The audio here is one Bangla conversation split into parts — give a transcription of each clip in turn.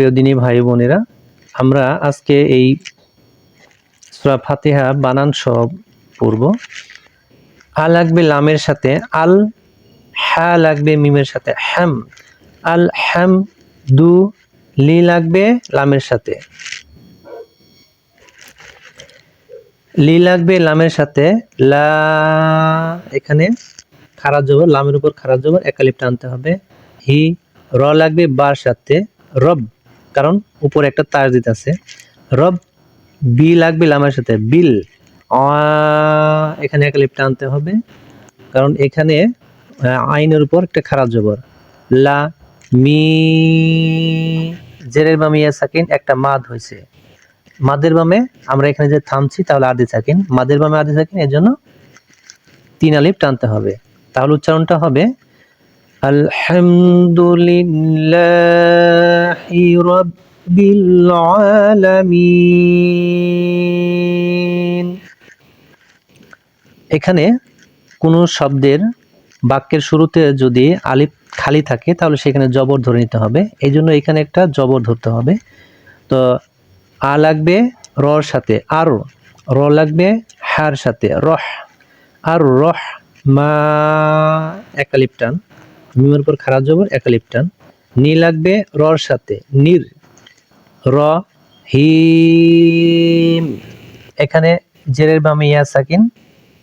প্রিয় দিনী ভাই বোনেরা, আমরা আজকে এই সূরা ফাতিহা বানান সব পড়ব। আ লাগবে লামের সাথে, আল হ্যা লাগবে মিমের সাথে হ্যাম আল হ্যাম দু লি লাগবে লামের সাথে। লি লাগবে লামের সাথে, লা এখানে খারাপ জবর, লামের উপর খারাপ জবর একালিপ টানতে হবে। হি, র লাগবে বার সাথে, রব। কারণ উপরে একটা তার দিতে আছে। রব, বি লাগবে লামের সাথে, বিল। এখানে এখানে একালিপ টানতে হবে। কারণ এখানে আইনের উপর একটা খারাপ জবর। লা, মি, জেরের বামে ইয়া সাকিন, একটা মাদ হয়েছে। মাদের বামে আমরা এখানে যে থামছি, তাহলে আদি সাকিন। মাদের বামে আদি সাকিন, এর জন্য তিন আলিফ টানতে হবে। তাহলে উচ্চারণটা হবে, আলহামদুলিল্লাহি। রাব্বিল আলামিন। এখানে কোনো শব্দের বাক্যের শুরুতে যদি আলিফ খালি থাকে, তাহলে সেখানে জবর ধরে নিতে হবে। এই জন্য এখানে একটা জবর ধরতে হবে। তো আ লাগবে রর সাথে, আর র লাগবে হার সাথে, রহ। আর রহ মা একালিপ টান। মিমের উপর খারাপ জবর একালিপ টান। নি লাগবে রর সাথে, নির, র, হিম। এখানে জেরের বামে ইয়া সাকিন,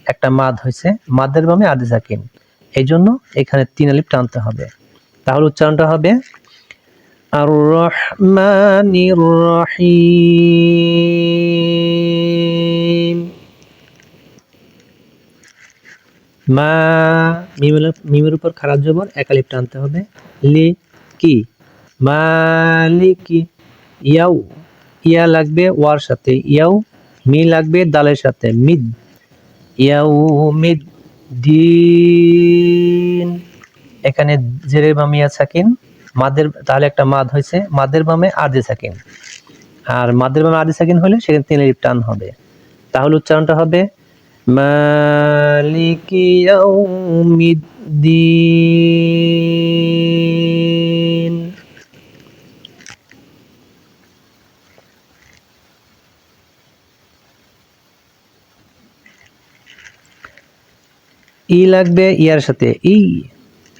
একটা মাদ হয়েছে, মাদের বামে আদি সাকিন। এই জন্য এখানে তিন আলিফ টানতে হবে। তাহলে উচ্চারণটা হবে আর রহমানির রহিম। মা, মিমের উপর খারাপ জবর একালিপ টানতে হবে। লি কি মালিকি, ইয়াউ, ইয়া লাগবে ওয়ার সাথে, ইয়াউ, মি লাগবে দালের সাথে, মিদ, ইয়াউ, মিদ, দিন। এখানে জেরের বামে ইয়া সাকিন, মাদের, তাহলে একটা মাদ হয়েছে, মাদের বামে আদি সাকিন। আর মাদের বামে আদি সাকিন হলে সেখানে তিন লিপ টান হবে। তাহলে উচ্চারণটা হবে, মালিকি ইয়াউমিদ্দিন ই লাগবে ইয়ার সাথে, ই।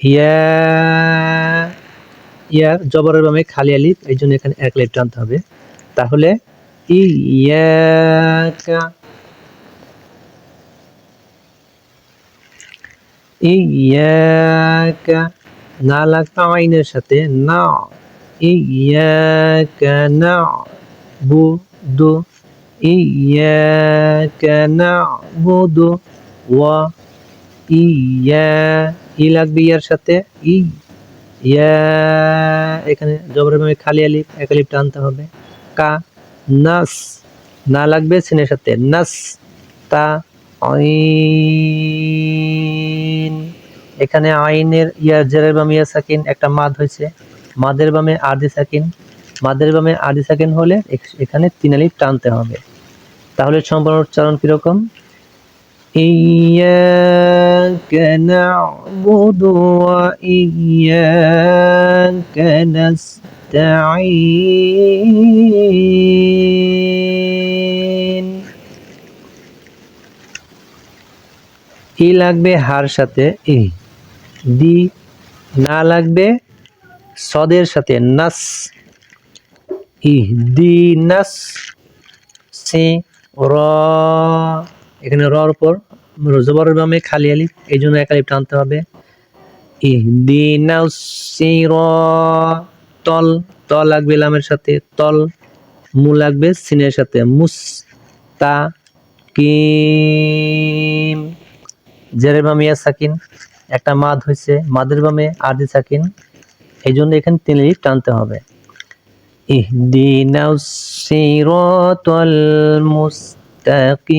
ইয়া ইয়ার জবরের বামে খালি আলিফ, এই জন্য এখানে এক লিফ টানতে হবে। তাহলে ই ইয়াকা ইয়াকা না লাগবে আইনের সাথে, না। ইয়াকা না। বু, দু ইয়াকা না। বুদু ওয়া। ইয়া, ই লাগবে ইয়ার সাথে, ই, ইয়া, এখানে জবরের ভাবে খালি আলিফ, এক আলিফ টানতে হবে। কা, নাস, না লাগবে সিনের সাথে, নাস, তা, আইন। এখানে আইনের ইয়া, জেরের বামে ইয়া সাকিন, একটা মাদ হয়েছে। মাদের বামে আদি সাকিন। মাদের বামে আদি সাকিন হলে এখানে তিন আলিফ টানতে হবে। তাহলে সম্পূর্ণ উচ্চারণ কীরকম إياك نعبد وإياك نستعين ই লাগবে হার সাথে ই দি না লাগবে সদের সাথে নাস ই দি নাস সে র এখানে রর উপর জবরের বামে খালি আলিফ, এই জন্য এক আলিফ টানতে হবে। সিরাতল ত লাগবে লামের সাথে, তল মু লাগবে সিনের সাথে। মুস তা কিম জেরের বামে সাকিন, একটা মাদ হয়েছে, মাদের বামে আদি সাকিন, এই জন্য এখানে তিন লিফ টানতে হবে। ইহদিনাউ সিরাতাল মুস্তাকিম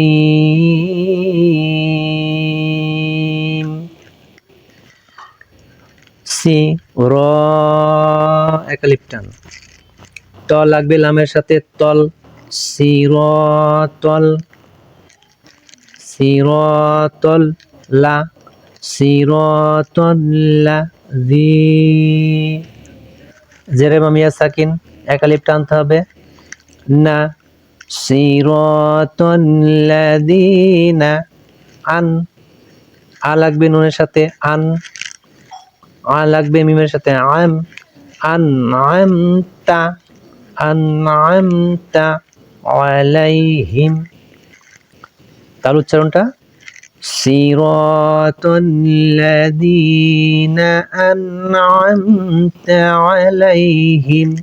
সি র একালিপ টান ত লাগবে লামের সাথে তল। সিরতল। সিরতল লা। সিরতল্লা জি। জেরে মামিয়া সাকিন একালিপ টানতে হবে। না। সিরাতাল্লাযীনা আন, আ লাগবে নুনের সাথে আন, আ লাগবে মিমের সাথে আম আন আমতা আলাইহিম। তার উচ্চারণটা আন'আমতা আলাইহিম।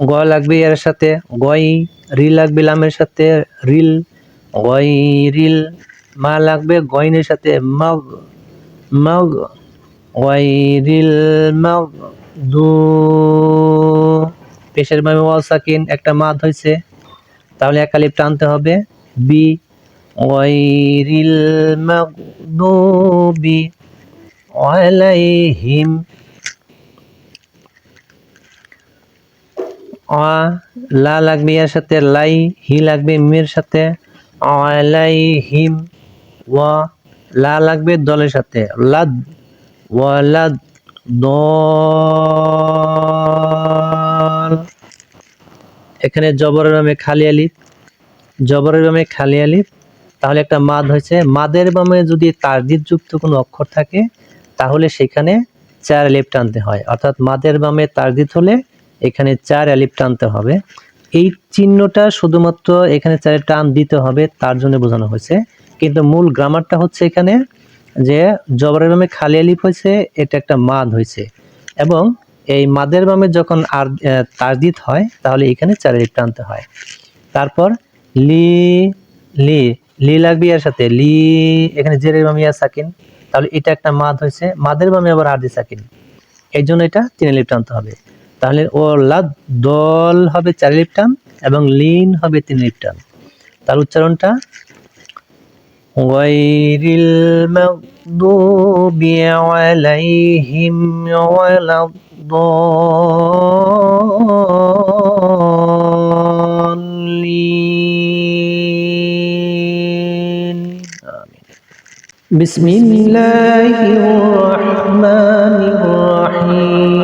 গ লাগবে এর সাথে, গই, রি লাগবে লামের সাথে, রিল, গই, রিল, মা লাগবে গইনের সাথে, মগ মগ গইরিল মগ, দু, পেশের মামে ওয়াল সাকিন, একটা মাদ হয়েছে তাহলে একালিপ টানতে হবে, বি গইরিল মাগদুবি আলাইহিম অ, লা লাগবে এর সাথে, লাই, হি লাগবে মিমের সাথে আলাইহিম ওয়া লা লাগবে দলের সাথে, লাদ ওয়ালাদ দল। এখানে জবরের বামে খালি আলিফ, জবরের বামে খালি আলিফ। তাহলে একটা মাদ হয়েছে, মাদের বামে যদি তারদিদ যুক্ত কোনো অক্ষর থাকে, তাহলে সেখানে চার আলিফ টানতে হয়। অর্থাৎ মাদের বামে তারদিদ হলে এখানে চার আলিফ টানতে হবে। এই চিহ্নটা শুধুমাত্র এখানে চারের টান দিতে হবে, তার জন্য বোঝানো হয়েছে। কিন্তু মূল গ্রামারটা হচ্ছে এখানে যে জবরের বামে খালি আলিফ হয়েছে, এটা একটা মাদ হয়েছে। এবং এই মাদের বামে যখন আর তারদিত হয়, তাহলে এখানে চার আলিফ টানতে হয়। তারপর লি লি লি লাগবে এর সাথে। লি, এখানে জেরের বামে ইয়া সাকিন। তাহলে এটা একটা মাদ হয়েছে। মাদের বামে আবার আরদি সাকিন। এই জন্য এটা তিন লিপ টানতে হবে। তাহলে ও লা দল হবে চার লিপটাম এবং লিন হবে তিন লিপটাম তার উচ্চারণটা ওয়াইরিল মাগদুবি আলাইহিম ওয়ালাদ-দাল্লিন। বিসমিল্লাহির রহমানির রহিম।